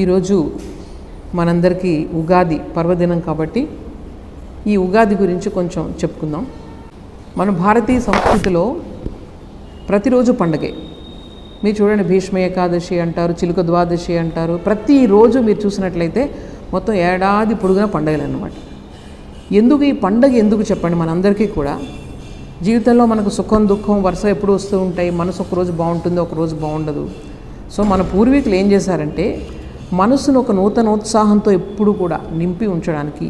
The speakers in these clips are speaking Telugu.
ఈరోజు మనందరికీ ఉగాది పర్వదినం కాబట్టి ఈ ఉగాది గురించి కొంచెం చెప్పుకుందాం. మన భారతీయ సంస్కృతిలో ప్రతిరోజు పండగే. మీరు చూడండి భీష్మ ఏకాదశి అంటారు చిలుక ద్వాదశి అంటారు. ప్రతిరోజు మీరు చూసినట్లయితే మొత్తం ఏడాది పొడుగున పండగలు అనమాట ఎందుకు ఈ పండగ ఎందుకు చెప్పండి మనందరికీ కూడా. జీవితంలో మనకు సుఖం దుఃఖం వరుస ఎప్పుడు వస్తూ ఉంటాయి. మనసు ఒక రోజు బాగుంటుంది ఒకరోజు బాగుండదు. సో మన పూర్వీకులు ఏం చేశారంటే మనసును ఒక నూతనోత్సాహంతో ఎప్పుడు కూడా నింపి ఉంచడానికి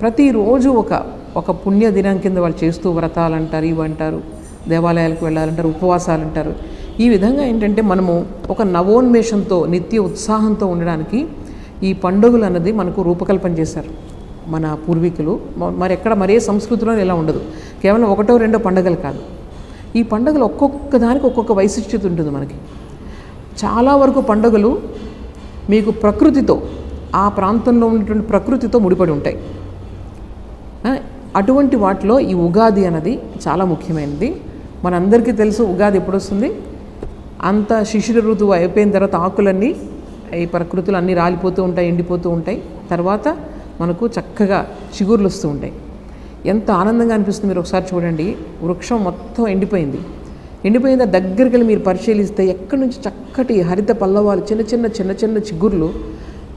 ప్రతిరోజు ఒక ఒక పుణ్యదినం కింద వాళ్ళు చేస్తూ వ్రతాలు అంటారు ఇవి అంటారు దేవాలయాలకు వెళ్ళాలంటారు ఉపవాసాలు అంటారు ఈ విధంగా ఏంటంటే మనము ఒక నవోన్మేషంతో నిత్య ఉత్సాహంతో ఉండడానికి ఈ పండుగలు అన్నది మనకు రూపకల్పన చేశారు మన పూర్వీకులు. మరి ఎక్కడ మరే సంస్కృతిలో ఇలా ఉండదు. కేవలం ఒకటో రెండో పండుగలు కాదు. ఈ పండుగలు ఒక్కొక్క దానికి ఒక్కొక్క వైశిష్ట్యత ఉంటుంది మనకి. చాలా వరకు పండుగలు మీకు ప్రకృతితో ఆ ప్రాంతంలో ఉన్నటువంటి ప్రకృతితో ముడిపడి ఉంటాయి. అటువంటి వాటిలో ఈ ఉగాది అన్నది చాలా ముఖ్యమైనది. మనందరికీ తెలుసు ఉగాది ఎప్పుడు వస్తుంది అంత శిశిర ఋతువు అయిపోయిన తర్వాత ఆకులన్నీ ఈ ప్రకృతులు అన్నీ రాలిపోతూ ఉంటాయి ఎండిపోతూ ఉంటాయి. తర్వాత మనకు చక్కగా చిగుర్లు వస్తూ ఉంటాయి. ఎంత ఆనందంగా అనిపిస్తుంది మీరు ఒకసారి చూడండి. వృక్షం మొత్తం ఎండిపోయింది. ఎండిపోయిన దగ్గరికి వెళ్ళి మీరు పరిశీలిస్తే ఎక్కడి నుంచి చక్కటి హరిత పల్లవాలు చిన్న చిన్న చిన్న చిన్న చిగుర్లు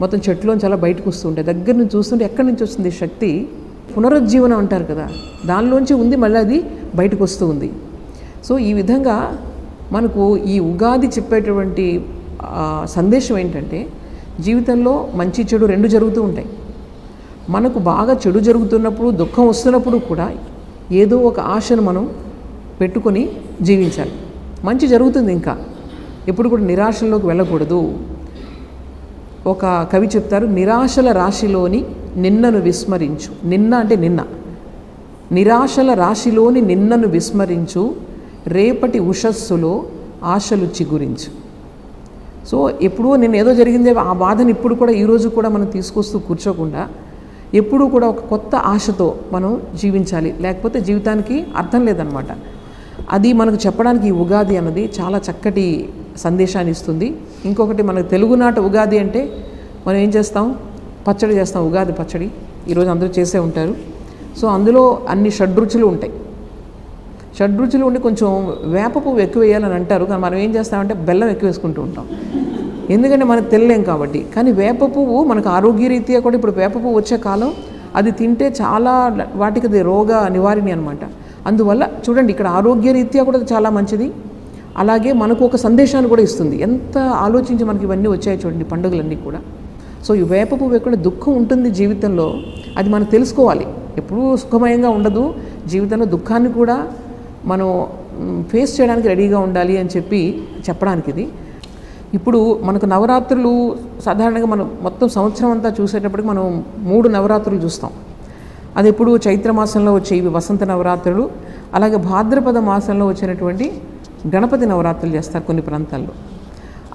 మొత్తం చెట్లోంచి అలా బయటకు వస్తూ ఉంటాయి. దగ్గర నుంచి చూస్తుంటే ఎక్కడి నుంచి వస్తుంది శక్తి? పునరుజ్జీవనం అంటారు కదా. దానిలోంచి ఉంది మళ్ళీ అది బయటకు వస్తూ ఉంది. సో ఈ విధంగా మనకు ఈ ఉగాది చెప్పేటువంటి సందేశం ఏంటంటే జీవితంలో మంచి చెడు రెండు జరుగుతూ ఉంటాయి. మనకు బాగా చెడు జరుగుతున్నప్పుడు దుఃఖం వస్తున్నప్పుడు కూడా ఏదో ఒక ఆశను మనం పెట్టుకొని జీవించాలి. మంచి జరుగుతుంది ఇంకా. ఎప్పుడు కూడా నిరాశల్లోకి వెళ్ళకూడదు. ఒక కవి చెప్తారు నిరాశల రాశిలోని నిన్నను విస్మరించు. నిన్న అంటే నిన్న. నిరాశల రాశిలోని నిన్నను విస్మరించు రేపటి ఉషస్సులో ఆశలు చిగురించు. సో ఎప్పుడో నేను ఏదో జరిగిందే ఆ బాధను ఇప్పుడు కూడా ఈరోజు కూడా మనం తీసుకొస్తూ కూర్చోకుండా ఎప్పుడూ కూడా ఒక కొత్త ఆశతో మనం జీవించాలి. లేకపోతే జీవితానికి అర్థం లేదనమాట. అది మనకు చెప్పడానికి ఈ ఉగాది అన్నది చాలా చక్కటి సందేశాన్ని ఇస్తుంది. ఇంకొకటి మనకు తెలుగునాట ఉగాది అంటే మనం ఏం చేస్తాం? పచ్చడి చేస్తాం ఉగాది పచ్చడి. ఈరోజు అందరూ చేసే ఉంటారు. సో అందులో అన్ని షడ్రుచులు ఉంటాయి. షడ్రుచులు ఉండి కొంచెం వేప పువ్వు ఎక్కువ వేయాలని అంటారు. కానీ మనం ఏం చేస్తామంటే బెల్లం ఎక్కువ వేసుకుంటూ ఉంటాం. ఎందుకంటే మనకు తెలియలేం కాబట్టి. కానీ వేప పువ్వు మనకు ఆరోగ్యరీత్యా కూడా ఇప్పుడు వేప పువ్వు వచ్చే కాలం అది తింటే చాలా వాటికి అది రోగ నివారిణి అనమాట అందువల్ల చూడండి ఇక్కడ ఆరోగ్యరీత్యా కూడా చాలా మంచిది. అలాగే మనకు ఒక సందేశాన్ని కూడా ఇస్తుంది. ఎంత ఆలోచించి మనకి ఇవన్నీ వచ్చాయి చూడండి పండుగలన్నీ కూడా. సో ఈ వేప పువ్వు ఎక్కడ దుఃఖం ఉంటుంది జీవితంలో అది మనం తెలుసుకోవాలి. ఎప్పుడూ సుఖమయంగా ఉండదు. జీవితంలో దుఃఖాన్ని కూడా మనం ఫేస్ చేయడానికి రెడీగా ఉండాలి అని చెప్పి చెప్పడానికి ఇది. ఇప్పుడు మనకు నవరాత్రులు సాధారణంగా మనం మొత్తం సంవత్సరం అంతా చూసేటప్పటికి మనం మూడు నవరాత్రులు చూస్తాం. అది ఎప్పుడు చైత్ర మాసంలో వచ్చే ఇవి వసంత నవరాత్రులు అలాగే భాద్రపద మాసంలో వచ్చినటువంటి గణపతి నవరాత్రులు చేస్తారు కొన్ని ప్రాంతాల్లో.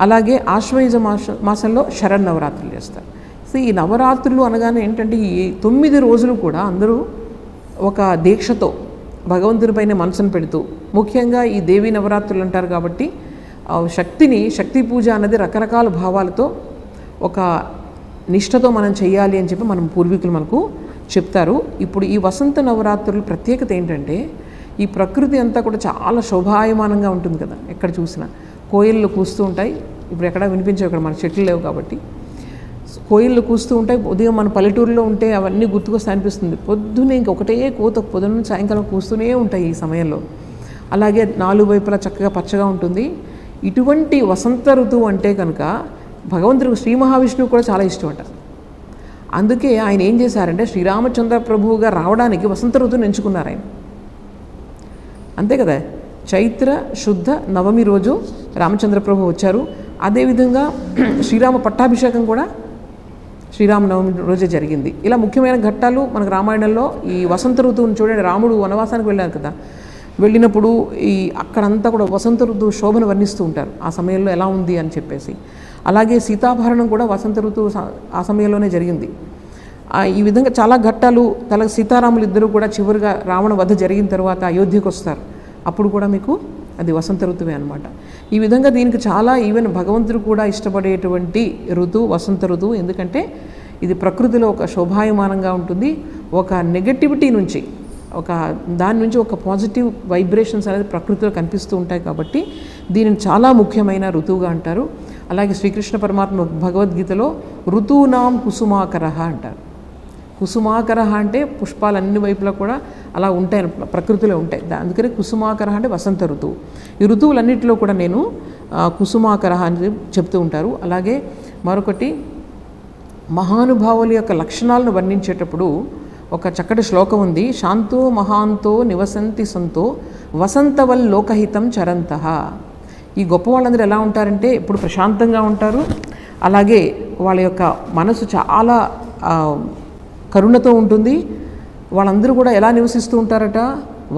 అలాగే ఆశ్వయుజ మాస మాసంలో శరణ్ నవరాత్రులు చేస్తారు. సో ఈ నవరాత్రులు అనగానే ఏంటంటే ఈ తొమ్మిది రోజులు కూడా అందరూ ఒక దీక్షతో భగవంతునిపైన మనసును పెడుతూ ముఖ్యంగా ఈ దేవీ నవరాత్రులు అంటారు కాబట్టి శక్తిని శక్తి పూజ అన్నది రకరకాల భావాలతో ఒక నిష్టతో మనం చేయాలి అని చెప్పి మనం పూర్వీకులు మనకు చెప్తారు. ఇప్పుడు ఈ వసంత నవరాత్రుల ప్రత్యేకత ఏంటంటే ఈ ప్రకృతి అంతా కూడా చాలా శోభాయమానంగా ఉంటుంది కదా ఎక్కడ చూసినా. కోయిళ్ళు కూస్తూ ఉంటాయి. ఇప్పుడు ఎక్కడ వినిపించవు ఇక్కడ మన చెట్లు లేవు కాబట్టి. కోయిళ్ళు కూస్తూ ఉంటాయి. ఉదయం మన పల్లెటూరులో ఉంటే అవన్నీ గుర్తుకొస్తే అనిపిస్తుంది. పొద్దున్నే ఇంక ఒకటే కూత పొద్దున్న సాయంకాలం కూస్తూనే ఉంటాయి ఈ సమయంలో. అలాగే నాలుగు వైపులా చక్కగా పచ్చగా ఉంటుంది. ఇటువంటి వసంత ఋతువు అంటే కనుక భగవంతుడికి శ్రీ మహావిష్ణువు కూడా చాలా ఇష్టం అంట. అందుకే ఆయన ఏం చేశారంటే శ్రీరామచంద్ర ప్రభువుగా రావడానికి వసంత ఋతువుని ఎంచుకున్నారు ఆయన. అంతే కదా? చైత్ర శుద్ధ నవమి రోజు రామచంద్ర ప్రభు వచ్చారు. అదేవిధంగా శ్రీరామ పట్టాభిషేకం కూడా శ్రీరామనవమి రోజే జరిగింది. ఇలా ముఖ్యమైన ఘట్టాలు మనకు రామాయణంలో ఈ వసంత ఋతువుని చూడండి. రాముడు వనవాసానికి వెళ్ళారు కదా. వెళ్ళినప్పుడు ఈ అక్కడంతా కూడా వసంత ఋతువు శోభను వర్ణిస్తూ ఉంటారు. ఆ సమయంలో ఎలా ఉంది అని చెప్పేసి. అలాగే సీతాభరణం కూడా వసంత ఋతువు ఆ సమయంలోనే జరిగింది. ఈ విధంగా చాలా ఘట్టాలు తల సీతారాములు ఇద్దరు కూడా చివరిగా రావణ వధ జరిగిన తర్వాత అయోధ్యకు వస్తారు. అప్పుడు కూడా మీకు అది వసంత ఋతువే అనమాట ఈ విధంగా దీనికి చాలా ఈవెన్ భగవంతుడు కూడా ఇష్టపడేటువంటి ఋతువు వసంత ఋతువు ఎందుకంటే ఇది ప్రకృతిలో ఒక శోభాయమానంగా ఉంటుంది. ఒక నెగటివిటీ నుంచి ఒక దాని నుంచి ఒక పాజిటివ్ వైబ్రేషన్స్ అనేది ప్రకృతిలో కనిపిస్తూ ఉంటాయి కాబట్టి దీనిని చాలా ముఖ్యమైన ఋతువుగా అంటారు. అలాగే శ్రీకృష్ణ పరమాత్మ భగవద్గీతలో ఋతువునాం కుసుమాకరహ అంటారు. కుసుమాకర అంటే పుష్పాలు అన్ని వైపులా కూడా అలా ఉంటాయి ప్రకృతిలో ఉంటాయి. దా- అందుకని కుసుమాకర అంటే వసంత ఋతువు. ఈ ఋతువులన్నింటిలో కూడా నేను కుసుమాకర అని చెప్తూ ఉంటారు. అలాగే మరొకటి మహానుభావుల యొక్క లక్షణాలను వర్ణించేటప్పుడు ఒక చక్కటి శ్లోకం ఉంది. శాంతో మహాంతో నివసంతి సంతో వసంతవల్ లోకహితం చరంత. ఈ గొప్ప వాళ్ళందరూ ఎలా ఉంటారంటే ఇప్పుడు ప్రశాంతంగా ఉంటారు. అలాగే వాళ్ళ యొక్క మనసు చాలా కరుణతో ఉంటుంది. వాళ్ళందరూ కూడా ఎలా నివసిస్తూ ఉంటారట?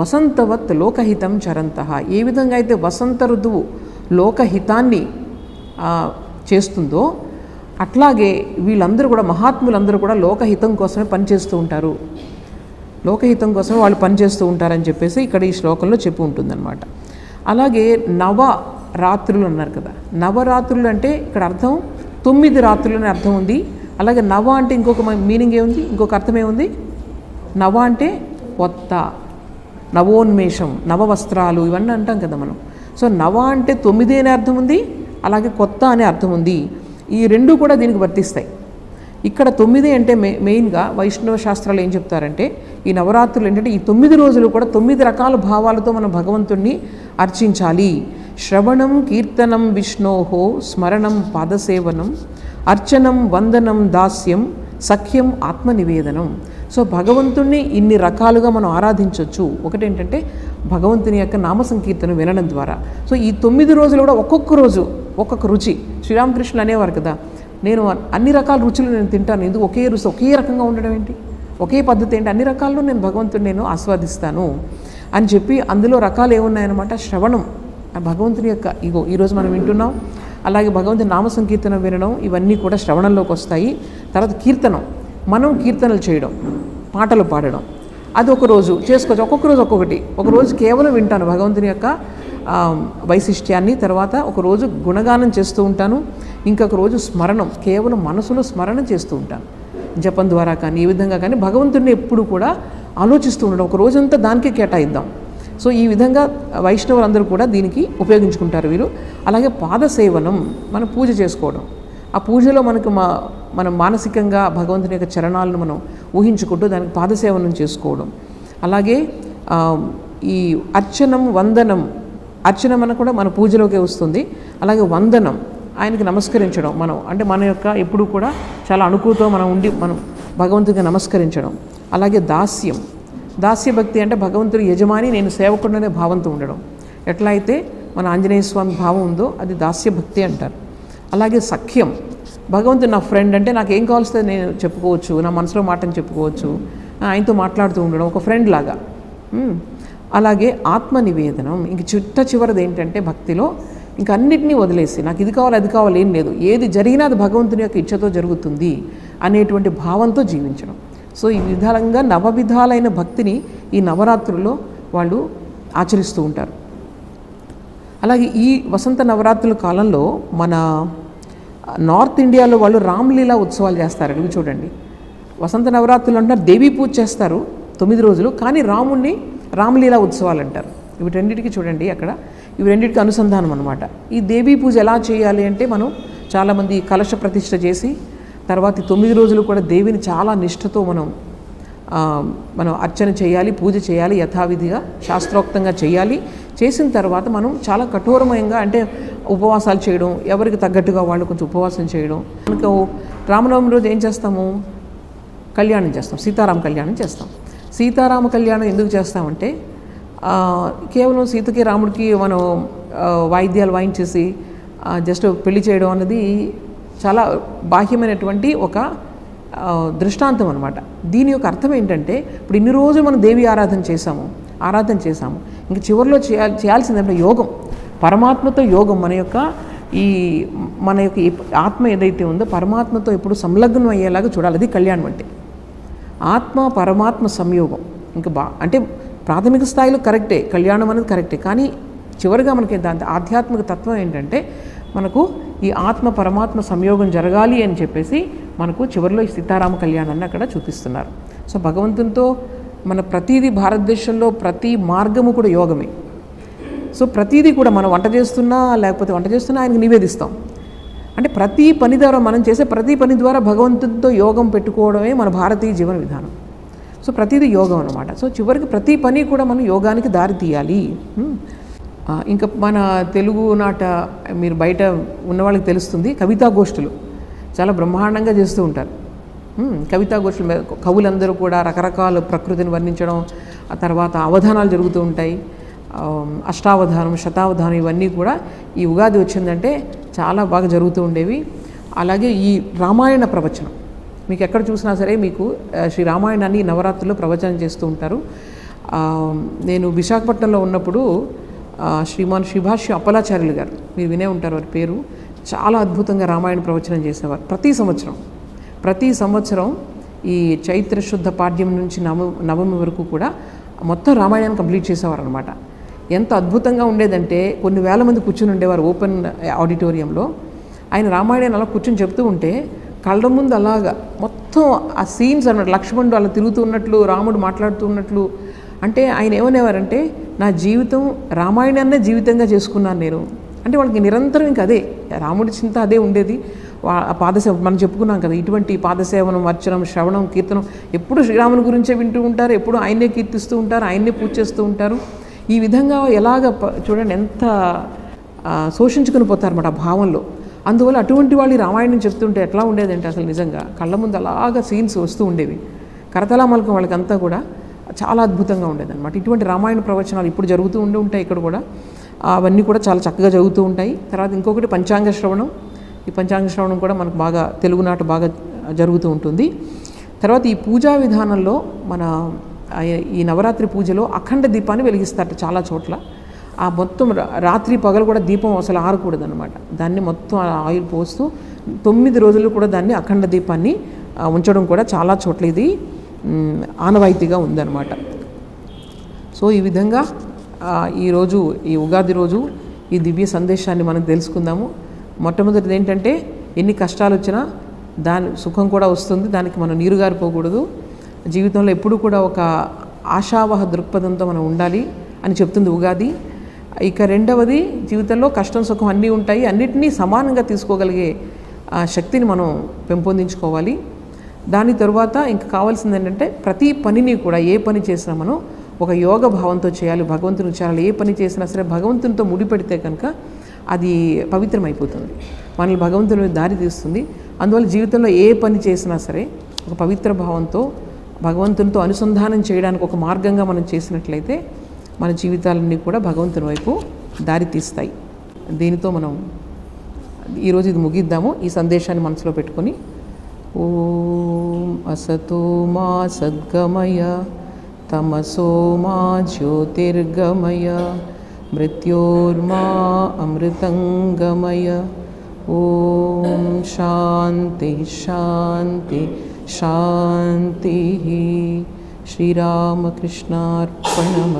వసంతవత్ లోకహితం చరంత. ఏ విధంగా అయితే వసంత ఋతువు లోకహితాన్ని చేస్తుందో అట్లాగే వీళ్ళందరూ కూడా మహాత్ములందరూ కూడా లోకహితం కోసమే పనిచేస్తూ ఉంటారు. లోకహితం కోసమే వాళ్ళు పనిచేస్తూ ఉంటారని చెప్పేసి ఇక్కడ ఈ శ్లోకంలో చెప్పి ఉంటుందన్నమాట. అలాగే నవ రాత్రులు అన్నారు కదా. నవరాత్రులు అంటే ఇక్కడ అర్థం తొమ్మిది రాత్రులు అనే అర్థం ఉంది. అలాగే నవ అంటే ఇంకొక మీనింగ్ ఏముంది? ఇంకొక అర్థం ఏముంది? నవ అంటే కొత్త నవోన్మేషం నవ వస్త్రాలు ఇవన్నీ అంటాం కదా మనం. సో నవ అంటే తొమ్మిది అనే అర్థం ఉంది. అలాగే కొత్త అనే అర్థం ఉంది. ఈ రెండు కూడా దీనికి వర్తిస్తాయి. ఇక్కడ తొమ్మిది అంటే మె మెయిన్గా వైష్ణవ శాస్త్రాలు ఏం చెప్తారంటే ఈ నవరాత్రులు ఏంటంటే ఈ తొమ్మిది రోజులు కూడా తొమ్మిది రకాల భావాలతో మనం భగవంతుణ్ణి అర్చించాలి. శ్రవణం కీర్తనం విష్ణోహో స్మరణం పాదసేవనం అర్చనం వందనం దాస్యం సఖ్యం ఆత్మనివేదనం. సో భగవంతుణ్ణి ఇన్ని రకాలుగా మనం ఆరాధించవచ్చు ఒకటేంటంటే భగవంతుని యొక్క నామ సంకీర్తన వినడం ద్వారా. సో ఈ తొమ్మిది రోజులు కూడా ఒక్కొక్క రోజు ఒక్కొక్క రుచి. శ్రీరామకృష్ణులు అనేవారు కదా. నేను అన్ని రకాల రుచులు నేను తింటాను. ఎందుకు? ఒకే రుచి ఒకే రకంగా ఉండడం ఏంటి? ఒకే పద్ధతి ఏంటి? అన్ని రకాల్లో నేను భగవంతుని నేను ఆస్వాదిస్తాను అని చెప్పి అందులో రకాలు ఏమున్నాయన్నమాట? శ్రవణం. ఆ భగవంతుని యొక్క ఇగో ఈరోజు మనం వింటున్నాం. అలాగే భగవంతుని నామ సంకీర్తన వినడం ఇవన్నీ కూడా శ్రవణంలోకి వస్తాయి. తర్వాత కీర్తనం. మనం కీర్తనలు చేయడం పాటలు పాడడం. అది ఒక రోజు. చేసుకోవచ్చు. ఒక్కొక్క రోజు ఒక్కొక్కటి. ఒక రోజు కేవలం వింటాను భగవంతుని యొక్క వైశిష్ట్యాన్ని తర్వాత ఒక రోజు గుణగానం చేస్తూ ఉంటాను ఇంకొక రోజు స్మరణం కేవలం మనసులో స్మరణ చేస్తూ ఉంటాను. జపం ద్వారా కానీ ఈ విధంగా కానీ భగవంతుడిని ఎప్పుడు కూడా ఆలోచిస్తూ ఉండడం ఒక రోజంతా దానికే కేటాయిద్దాం. సో ఈ విధంగా వైష్ణవులందరూ కూడా దీనికి ఉపయోగించుకుంటారు వీరు. అలాగే పాదసేవనం మనం పూజ చేసుకోవడం. ఆ పూజలో మనకు మా మనం మానసికంగా భగవంతుని యొక్క చరణాలను మనం ఊహించుకుంటూ దానికి పాదసేవనం చేసుకోవడం. అలాగే ఈ అర్చనం వందనం అర్చన మన కూడా మన పూజలోకే వస్తుంది. అలాగే వందనం ఆయనకి నమస్కరించడం మనం అంటే మన యొక్క ఎప్పుడు కూడా చాలా అణుకుతో మనం ఉండి మనం భగవంతుడికి నమస్కరించడం. అలాగే దాస్యం దాస్య భక్తి అంటే భగవంతుడి యజమాని నేను సేవకుండానే భావంతో ఉండడం. ఎట్లా అయితే మన ఆంజనేయ స్వామి భావం ఉందో అది దాస్య భక్తి అంటారు. అలాగే సఖ్యం భగవంతుడు నా ఫ్రెండ్ అంటే నాకు ఏం కావాల్సిందో నేను చెప్పుకోవచ్చు నా మనసులో మాటని చెప్పుకోవచ్చు ఆయనతో మాట్లాడుతూ ఉండడం ఒక ఫ్రెండ్ లాగా. అలాగే ఆత్మ నివేదనం ఇంక చిట్ట చివరిది ఏంటంటే భక్తిలో ఇంక అన్నిటినీ వదిలేసి నాకు ఇది కావాలి అది కావాలి ఏం లేదు. ఏది జరిగినా అది భగవంతుని యొక్క ఇచ్చతో జరుగుతుంది అనేటువంటి భావంతో జీవించడం. సో ఈ విధాలంగా నవవిధాలైన భక్తిని ఈ నవరాత్రుల్లో వాళ్ళు ఆచరిస్తూ ఉంటారు. అలాగే ఈ వసంత నవరాత్రుల కాలంలో మన నార్త్ ఇండియాలో వాళ్ళు రామ్లీలా ఉత్సవాలు చేస్తారు. ఇవి చూడండి. వసంత నవరాత్రులు అంటారు దేవీ పూజ చేస్తారు తొమ్మిది రోజులు. కానీ రాముణ్ణి రామలీలా ఉత్సవాలు అంటారు ఇవి రెండింటికి చూడండి అక్కడ. ఇవి రెండింటికి అనుసంధానం అనమాట ఈ దేవీ పూజ ఎలా చేయాలి అంటే మనం చాలామంది కలశ ప్రతిష్ట చేసి తర్వాత తొమ్మిది రోజులు కూడా దేవిని చాలా నిష్ఠతో మనం మనం అర్చన చేయాలి పూజ చేయాలి యథావిధిగా శాస్త్రోక్తంగా చేయాలి. చేసిన తర్వాత మనం చాలా కఠోరమయంగా అంటే ఉపవాసాలు చేయడం ఎవరికి తగ్గట్టుగా వాళ్ళు కొంచెం ఉపవాసం చేయడం. మనకు రామనవమి రోజు ఏం చేస్తాము? కళ్యాణం చేస్తాం. సీతారాం కళ్యాణం చేస్తాం. సీతారామ కళ్యాణం ఎందుకు చేస్తామంటే కేవలం సీతకి రాముడికి మనం వాయిద్యాలు వాయించేసి జస్ట్ పెళ్ళి చేయడం అన్నది చాలా బాహ్యమైనటువంటి ఒక దృష్టాంతం అనమాట దీని యొక్క అర్థం ఏంటంటే ఇప్పుడు ఇన్ని రోజులు మనం దేవి ఆరాధన చేశాము ఆరాధన చేశాము ఇంక చివరిలో చేయాలి చేయాల్సిందంటే యోగం. పరమాత్మతో యోగం మన యొక్క ఈ మన యొక్క ఆత్మ ఏదైతే ఉందో పరమాత్మతో ఎప్పుడు సంలగ్నం అయ్యేలాగా చూడాలి. అది కళ్యాణం అంటే. ఆత్మ పరమాత్మ సంయోగం. ఇంకా బా అంటే ప్రాథమిక స్థాయిలో కరెక్టే కళ్యాణం అనేది కరెక్టే. కానీ చివరిగా మనకి దాని ఆధ్యాత్మిక తత్వం ఏంటంటే మనకు ఈ ఆత్మ పరమాత్మ సంయోగం జరగాలి అని చెప్పేసి మనకు చివరిలో ఈ సీతారామ కళ్యాణాన్ని అక్కడ చూపిస్తున్నారు. సో భగవంతునితో మన ప్రతిదీ భారతదేశంలో ప్రతి మార్గము కూడా యోగమే. సో ప్రతిదీ కూడా మనం వంట చేస్తున్నా లేకపోతే వంట చేస్తున్నా ఆయనకు నివేదిస్తాం. అంటే ప్రతి పని ద్వారా మనం చేసే ప్రతి పని ద్వారా భగవంతుడితో యోగం పెట్టుకోవడమే మన భారతీయ జీవన విధానం. సో ప్రతిదీ యోగం అనమాట సో చివరికి ప్రతి పని కూడా మనం యోగానికి దారి తీయాలి. ఇంకా మన తెలుగు నాట మీరు బయట ఉన్న వాళ్ళకి తెలుస్తుంది కవితా గోష్ఠులు. చాలా బ్రహ్మాండంగా చేస్తూ ఉంటారు. కవితా గోష్ఠులు మీద కవులందరూ కూడా రకరకాల ప్రకృతిని వర్ణించడం ఆ తర్వాత అవధానాలు జరుగుతూ ఉంటాయి. అష్టావధానం శతావధానం ఇవన్నీ కూడా ఈ ఉగాది వచ్చిందంటే చాలా బాగా జరుగుతూ ఉండేవి. అలాగే ఈ రామాయణ ప్రవచనం మీకు ఎక్కడ చూసినా సరే మీకు శ్రీ రామాయణాన్ని ఈ నవరాత్రుల్లో ప్రవచనం చేస్తూ ఉంటారు. నేను విశాఖపట్నంలో ఉన్నప్పుడు శ్రీమాన్ శ్రీభాష్య అప్పలాచార్యులు గారు మీరు వినే ఉంటారు వారి పేరు చాలా అద్భుతంగా రామాయణ ప్రవచనం చేసేవారు. ప్రతి సంవత్సరం ప్రతి సంవత్సరం ఈ చైత్ర శుద్ధ పాడ్యం నుంచి నవ నవమి వరకు కూడా మొత్తం రామాయణాన్ని కంప్లీట్ చేసేవారు అనమాట ఎంత అద్భుతంగా ఉండేదంటే కొన్ని వేల మంది కూర్చుని ఉండేవారు ఓపెన్ ఆడిటోరియంలో. ఆయన రామాయణాన్ని అలా కూర్చొని చెప్తూ ఉంటే కళ్ళ ముందు అలాగా మొత్తం ఆ సీన్స్ అన్నట్టు లక్ష్మణుడు అలా తిరుగుతూ ఉన్నట్లు రాముడు మాట్లాడుతూ ఉన్నట్లు. అంటే ఆయన ఏమనేవారంటే నా జీవితం రామాయణాన్నే జీవితంగా చేసుకున్నాను నేను. అంటే వాళ్ళకి నిరంతరం ఇంకా అదే రాముడి చింత అదే ఉండేది. ఆ పాదసేవ మనం చెప్పుకున్నాం కదా ఇటువంటి పాదసేవనం అర్చనం శ్రవణం కీర్తనం ఎప్పుడు శ్రీరాముని గురించే వింటూ ఉంటారు ఎప్పుడు ఆయన్నే కీర్తిస్తూ ఉంటారు ఆయన్నే పూజ చేస్తూ ఉంటారు. ఈ విధంగా ఎలాగ చూడండి ఎంత శోషించుకుని పోతారన్నమాట ఆ భావంలో. అందువల్ల అటువంటి వాళ్ళు రామాయణం చెప్తుంటే ఎట్లా ఉండేదంటే అసలు నిజంగా కళ్ళ ముందు అలాగా సీన్స్ వస్తూ ఉండేవి. కరతలామలకం వాళ్ళకంతా కూడా చాలా అద్భుతంగా ఉండేదన్నమాట. ఇటువంటి రామాయణ ప్రవచనాలు ఇప్పుడు జరుగుతూ ఉండి ఉంటాయి ఇక్కడ కూడా. అవన్నీ కూడా చాలా చక్కగా జరుగుతూ ఉంటాయి. తర్వాత ఇంకొకటి పంచాంగ శ్రవణం. ఈ పంచాంగ శ్రవణం కూడా మనకు బాగా తెలుగునాట బాగా జరుగుతూ ఉంటుంది. తర్వాత ఈ పూజా విధానంలో మన ఈ నవరాత్రి పూజలో అఖండ దీపాన్ని వెలిగిస్తారట చాలా చోట్ల. ఆ మొత్తం రాత్రి పగలు కూడా దీపం అసలు ఆరకూడదు అనమాట దాన్ని మొత్తం ఆ ఆయిల్ పోస్తూ తొమ్మిది రోజులు కూడా దాన్ని అఖండ దీపాన్ని ఉంచడం కూడా చాలా చోట్ల ఇది ఆనవాయితీగా ఉందన్నమాట. సో ఈ విధంగా ఈరోజు ఈ ఉగాది రోజు ఈ దివ్య సందేశాన్ని మనం తెలుసుకుందాము. మొట్టమొదటిది ఏంటంటే ఎన్ని కష్టాలు వచ్చినా దాని సుఖం కూడా వస్తుంది దానికి మనం నీరు గారిపోకూడదు జీవితంలో ఎప్పుడు కూడా ఒక ఆశావహ దృక్పథంతో మనం ఉండాలి అని చెప్తుంది ఉగాది. ఇక రెండవది జీవితంలో కష్టం సుఖం అన్నీ ఉంటాయి. అన్నిటినీ సమానంగా తీసుకోగలిగే ఆ, శక్తిని మనం పెంపొందించుకోవాలి. దాని తరువాత ఇంకా కావాల్సింది ఏంటంటే ప్రతి పనిని కూడా ఏ పని చేసినా మనం ఒక యోగ భావంతో చేయాలి భగవంతుని చేయాలి ఏ పని చేసినా సరే భగవంతునితో ముడిపెడితే కనుక అది పవిత్రమైపోతుంది. మనల్ని భగవంతుని దారి తీస్తుంది. అందువల్ల జీవితంలో ఏ పని చేసినా సరే ఒక పవిత్ర భావంతో భగవంతునితో అనుసంధానం చేయడానికి ఒక మార్గంగా మనం చేసినట్లయితే మన జీవితాలన్నీ కూడా భగవంతుని వైపు దారి తీస్తాయి. దీనితో మనం ఈరోజు ఇది ముగిద్దాము. ఈ సందేశాన్ని మనసులో పెట్టుకొని ఓం అసతో మా సద్గమయ తమసో మా జ్యోతిర్గమయ మృత్యోర్మా అమృతంగమయ. ఓం శాంతి శాంతి. శాంతి శ్రీరామకృష్ణార్పణమస్తు